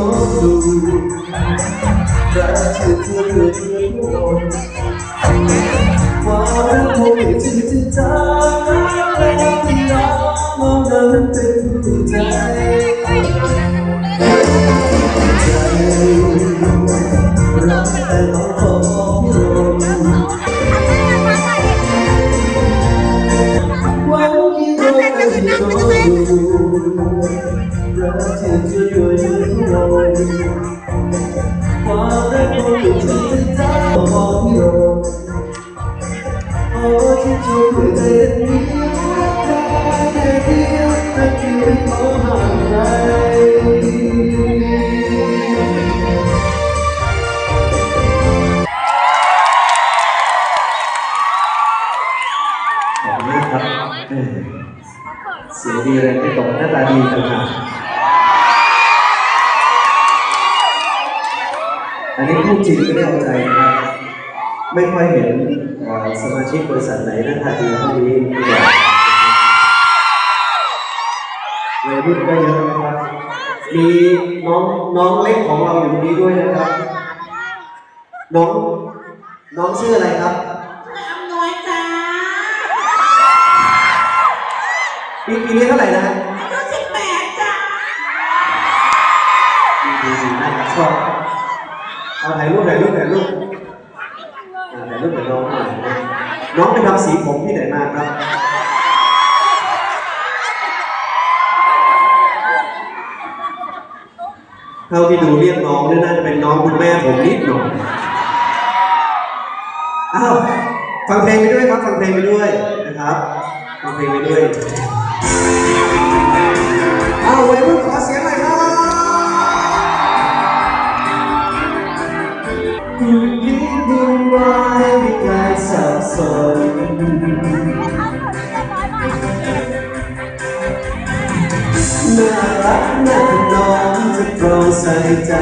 ดูรักเธอเธอเธอเธอผู้โดนความรักคงไม่จืดจาง ความรักของเราจะเป็นเจ้าของพี่โรโอ้ที่ชมด้วยใจนี้แค่เดียวไม่คิดขอห่างไกลขอบคุณมากครับเออเสียงดีแรงไม่ตกหน้าตาดีต่างหาก อันนี้พูดจริงไม่ได้เอาใจนะครับไม่ค่อยเห็นเอ่อสมาชิกบริษัทไหนหน้าตาดีเท่านี้ที่แบบวัยรุ่นก็เยอะนะครับ มีน้องน้องเล็กของเราอยู่ตรงนี้ด้วยนะครับ น้องน้องชื่ออะไรครับอำนวยจ้าปีปีนี้เท่าไหร่นะ ถ่ายรูปถ่ายรูปถ่ายรูปอ่าถ่ายรูปกับน้องหน่อยนะน้องไปทำสีผมที่ไหนมาครับ เท่าที่ดูเรียกน้องเนี่ยน่าจะเป็นน้องคุณแม่ผมนิดหน่อยอ้าวฟังเพลงไปด้วยครับฟังเพลงไปด้วยนะครับฟังเพลงไปด้วยอ้าววัยรุ่นขอเสียงหน่อยครับ น่ารักน่าถนอมจะโปรดใส่ใจ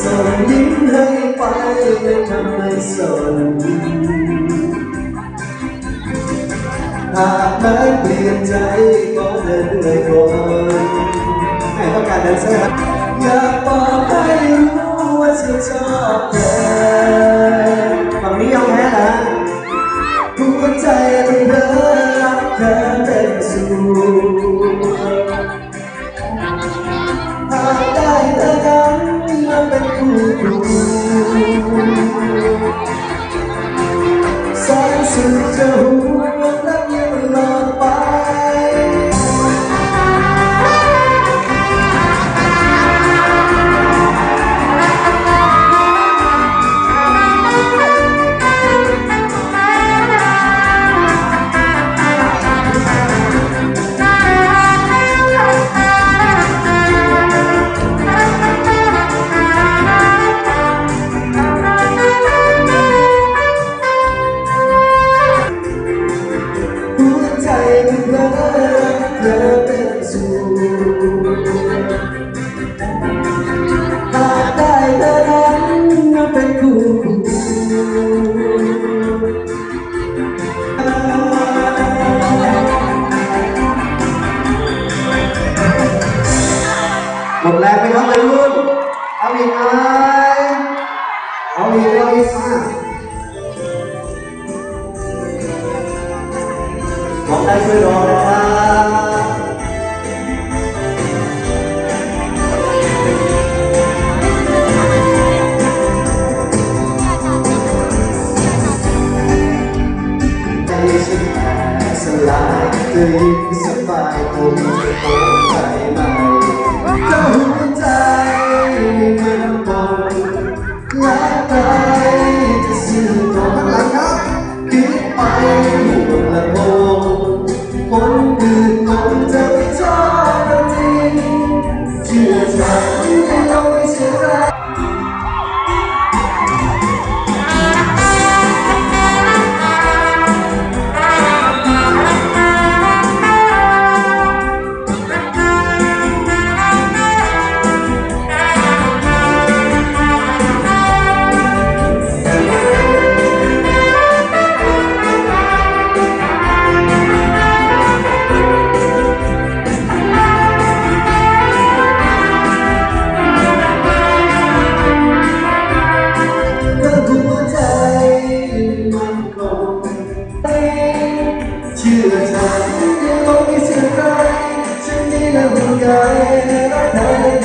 ส่งยิ้มให้ไปไม่ทำไม่สนหากแม้เปลี่ยนใจก็เดินเลยก่อนแม่ต้องการแดนเซอร์อยากบอกให้รู้ สุ หัวใจมันรักเธอเป็นสูหากได้เธอนั้นมาเป็นคู่หมดแรงไหมครับวัยรุ่นเอาอีกไหมเอาอีกเอาอีกมา ของได้ช่วยรอนะครับใจฉันแตกสลายเธอยิ้มสบายคงจะพบใจใหม่เคนอื่นคง ชื่อเธอต้องมีสิ่งใดฉันนี่แหละหัวใจแลรักเธอ